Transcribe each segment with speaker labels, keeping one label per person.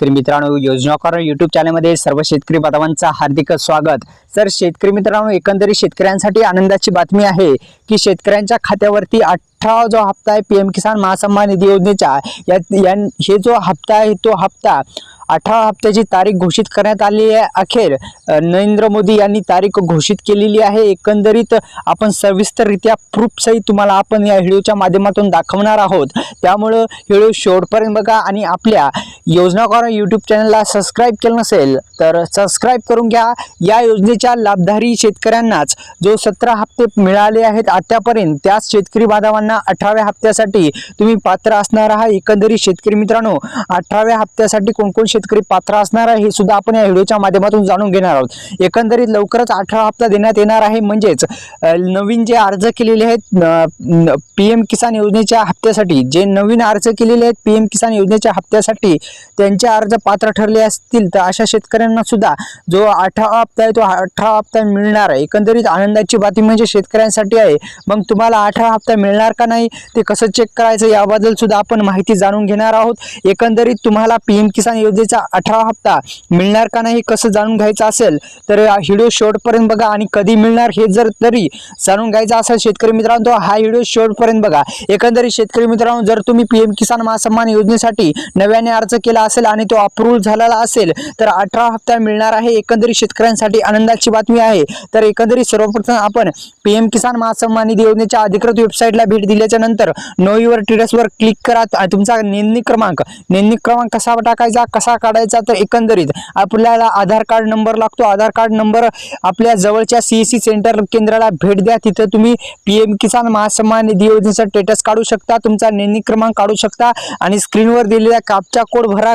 Speaker 1: शेतकरी मित्रांनो योजनाकार युट्यूब चॅनलमध्ये सर्व शेतकरी बांधवांचा हार्दिक स्वागत. तर शेतकरी मित्रांनो एकंदरीत शेतकऱ्यांसाठी आनंदाची बातमी आहे की शेतकऱ्यांच्या खात्यावरती अठरा जो हप्ता आहे पीएम किसान महासन्मान निधी योजनेचा या या- हे जो हप्ता आहे तो हप्ता अठरा हप्त्याची तारीख घोषित करण्यात आली आहे. अखेर नरेंद्र मोदी यांनी तारीख घोषित केलेली आहे. एकंदरीत आपण सविस्तररित्या प्रूफसहित तुम्हाला आपण या व्हिडिओच्या माध्यमातून दाखवणार आहोत. त्यामुळं व्हिडिओ शेवटपर्यंत बघा आणि आपल्या योजनाकार यूट्यूब चॅनलला सबस्क्राईब केलं नसेल तर सबस्क्राईब करून घ्या. या योजनेच्या लाभधारी शेतकऱ्यांनाच जो सतरा हप्ते मिळाले आहेत आतापर्यंत त्याच शेतकरी बांधवांना अठराव्या हप्त्यासाठी तुम्ही पात्र असणार आहात. एकंदरीत शेतकरी मित्रांनो अठराव्या हप्त्यासाठी कोणकोण शेतकरी पात्र असणार आहे हे सुद्धा आपण या व्हिडिओच्या माध्यमातून जाणून घेणार आहोत. एकंदरीत लवकरच अठरा हप्ता देण्यात येणार आहे. म्हणजेच नवीन जे अर्ज केलेले आहेत पी एम किसान योजनेच्या हप्त्यासाठी जे नवीन अर्ज केलेले आहेत पी एम किसान योजनेच्या हप्त्यासाठी त्यांचे अर्ज पात्र ठरले असतील तर अशा शेतकऱ्यांना सुद्धा जो अठरा हप्ता आहे तो अठरा हप्ता मिळणार आहे. एकंदरीत आनंदाची बातमी म्हणजे शेतकऱ्यांसाठी आहे. मग तुम्हाला अठरा हप्ता मिळणार का नाही ते कसं चेक करायचं याबद्दल सुद्धा आपण माहिती जाणून घेणार आहोत. एकंदरीत तुम्हाला पी एम किसान योजनेचा अठरा हप्ता मिळणार का नाही कसं जाणून घ्यायचं असेल तर व्हिडिओ शेवटपर्यंत बघा आणि कधी मिळणार हे जर तरी जाणून घ्यायचं असेल शेतकरी मित्रांनो हा व्हिडिओ शेवटपर्यंत बघा. एकंदरीत शेतकरी मित्रांनो जर तुम्ही पी एम किसान महासन्मान योजनेसाठी नव्याने अर्ज केला असेल आणि तो अप्रूव्ह झालेला असेल तर अठरा हप्ता मिळणार आहे एकंदरीत शेतकऱ्यांसाठी आनंदाची बातमी आहे. तर एकंदरीत सर्वप्रथम आपण पी एम किसान महासन्मान निधी योजनेच्या अधिकृत वेबसाईटला भेट दिल्याच्या नंतर नो युअर वर क्लिक करा. तुमचा नोंदणी क्रमांक. नोंदणी क्रमांक कसा टाकायचा कसा काढायचा तर एकंदरीत आपल्याला आधार कार्ड नंबर लागतो. आधार कार्ड नंबर आपल्या जवळच्या सीएससी सेंटर केंद्राला भेट द्या. तिथं तुम्ही पी एम किसान महासन्मान निधी योजनेचा स्टेटस काढू शकता तुमचा नोंदणी क्रमांक काढू शकता आणि स्क्रीनवर दिलेल्या कापचा कोड भरा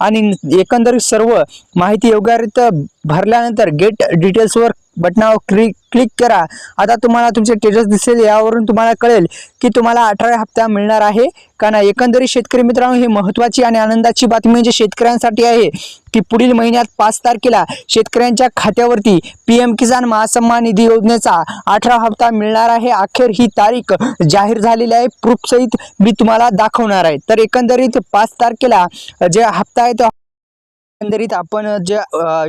Speaker 1: आणि एकंदरीत सर्व माहिती योग्यरित्या भरल्यानंतर गेट डिटेल्सवर बटनावर क्लिक क्लिक करा. आता तुम्हाला तुमचे स्टेटस दिसेल यावरून तुम्हाला कळेल की तुम्हाला अठरा हप्ता मिळणार आहे का नाही. एकंदरीत शेतकरी मित्रांनो ही महत्त्वाची आणि आनंदाची बातमी म्हणजे शेतकऱ्यांसाठी आहे की पुढील महिन्यात पाच तारखेला शेतकऱ्यांच्या खात्यावरती पी एम किसान महासन्मान निधी योजनेचा अठरा हप्ता मिळणार आहे. अखेर ही तारीख जाहीर झालेली आहे. प्रूफसहित मी तुम्हाला दाखवणार आहे. तर एकंदरीत पाच तारखेला जे हप्ता आहे तो एकंदरीत आपण जे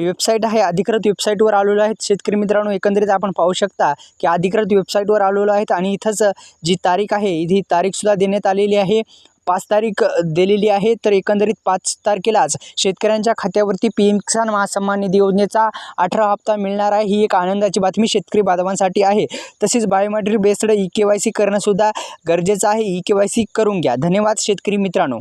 Speaker 1: वेबसाईट आहे अधिकृत वेबसाईटवर आलेलो आहेत. शेतकरी मित्रांनो एकंदरीत आपण पाहू शकता की अधिकृत वेबसाईटवर आलेलो आहेत आणि इथंच जी तारीख आहे ही तारीखसुद्धा देण्यात आलेली आहे. पाच तारीख दिलेली आहे. तर एकंदरीत पाच तारखेलाच शेतकऱ्यांच्या खात्यावरती पी एम किसान महासन्मान निधी योजनेचा अठरा हप्ता मिळणार आहे. ही एक आनंदाची बातमी शेतकरी बांधवांसाठी आहे. तसेच biometric based e K Y C करणंसुद्धा गरजेचं आहे. ई के वाय सी करून घ्या. धन्यवाद शेतकरी मित्रांनो.